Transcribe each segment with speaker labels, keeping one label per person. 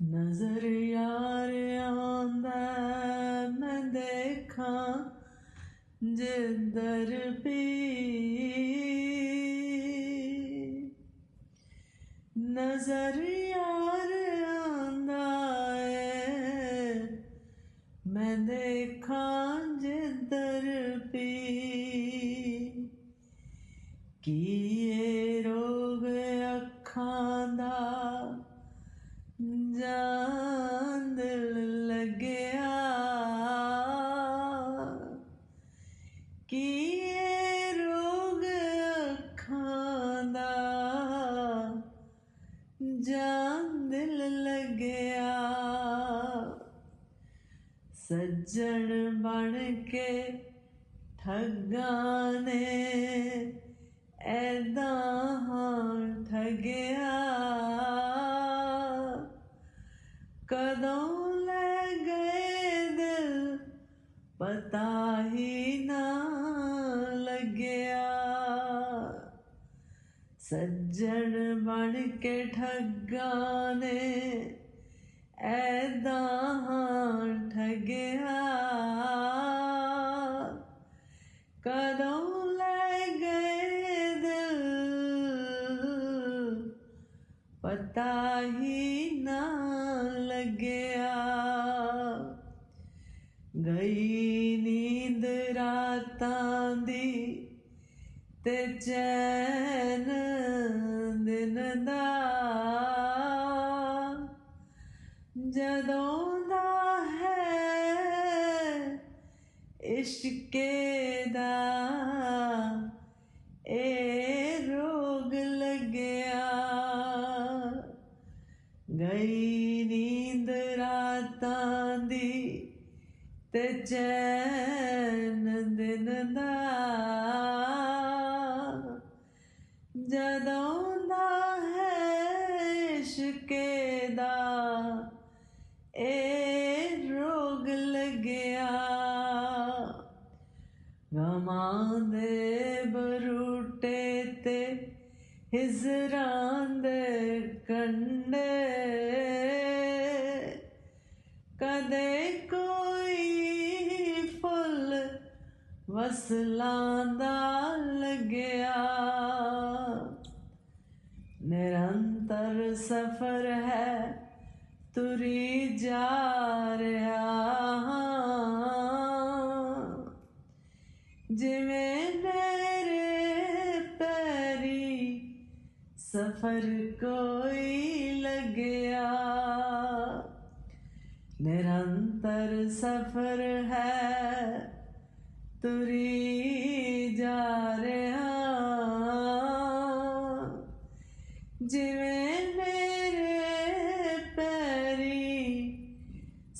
Speaker 1: नजर यार आंदा मैं देखा जिधर भी नजर यार आंदा मैं देखा जिधर भी किए रो दिल लग गया सज्जन बन के ठगाने ऐदा हाँ ठगया कदों ले गए दिल, पता ही ना ਸੱਜਣ ਬਣ ਕੇ ਠੱਗਾ ਨੇ, ਐਦਾਂ ਹਾਂ ਠੱਗਿਆ। ਕਦੋਂ ਲੈ ਗਏ ਦਿਲ? ਪਤਾ ਹੀ ਨਾ ਲੱਗਿਆ। ਗਈ ਨੀਂਦ ਰਾਤਾਂ ਦੀ ਤੇ ਚੈਨ ਦਿਨ ਦਾ ਜਦੋਂ ਦਾ ਹੈ ਇਸ਼ਕੇ ਦਾ ਇਹ ਰੋਗ ਲੱਗਿਆ। ਗਈ ਨੀਂਦ ਰਾਤਾਂ ਦੀ ਤੇ ਚੈਨ ਦਿਨ ਦਾ। ਜਦੋਂ ਹੈ ਦਾ ਇਹ ਰੋਗ ਲੱਗਿਆ। ਗਮਾਂ ਦੇ ਬਰੂਟੇ ਤੇ ਹਿਜ਼ਰਾਂ ਦੇ ਕੰਡੇ। ਕਦੇ ਕੋਈ ਫੁੱਲ ਵਸਲਾਂ ਦਾ ਲੱਗਿਆ। सफ़र है, तुरी जा रहा जिमें मेरे पैरी सफ़र कोई लग्या निरंतर सफ़र है, तुरी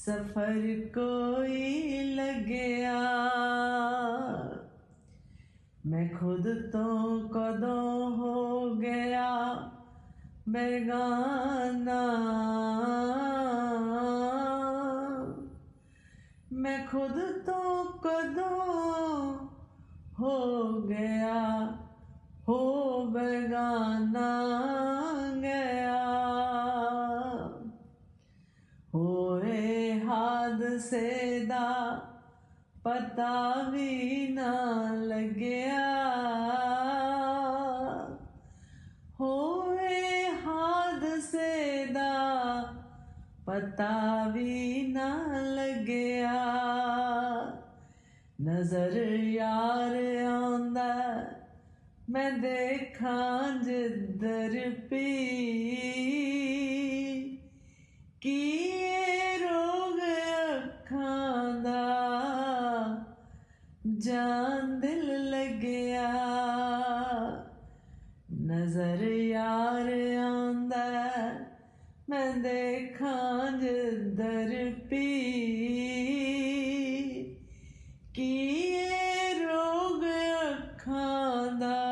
Speaker 1: सफ़र कोई लग गया मैं खुद तो कदों हो गया, बेगाना। मैं खुद तो कदों हो गया, हो बेगाना। गया से दा पता भी ना लग्या होए हादसे दा पता भी ना लग्या नज़र यार आंदा, मैं देखा जिधर पी। की रो ਜਾਂ ਦਿਲ ਲੱਗਿਆ? ਨਜ਼ਰ ਯਾਰ ਆਂਦਾ ਮੈਂ ਦੇਖਾਂ ਜਿੱਧਰ ਪੀ ਕੀ ਰੋਗ ਅੱਖਾਂ ਦਾ?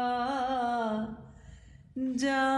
Speaker 1: ਜਾਂ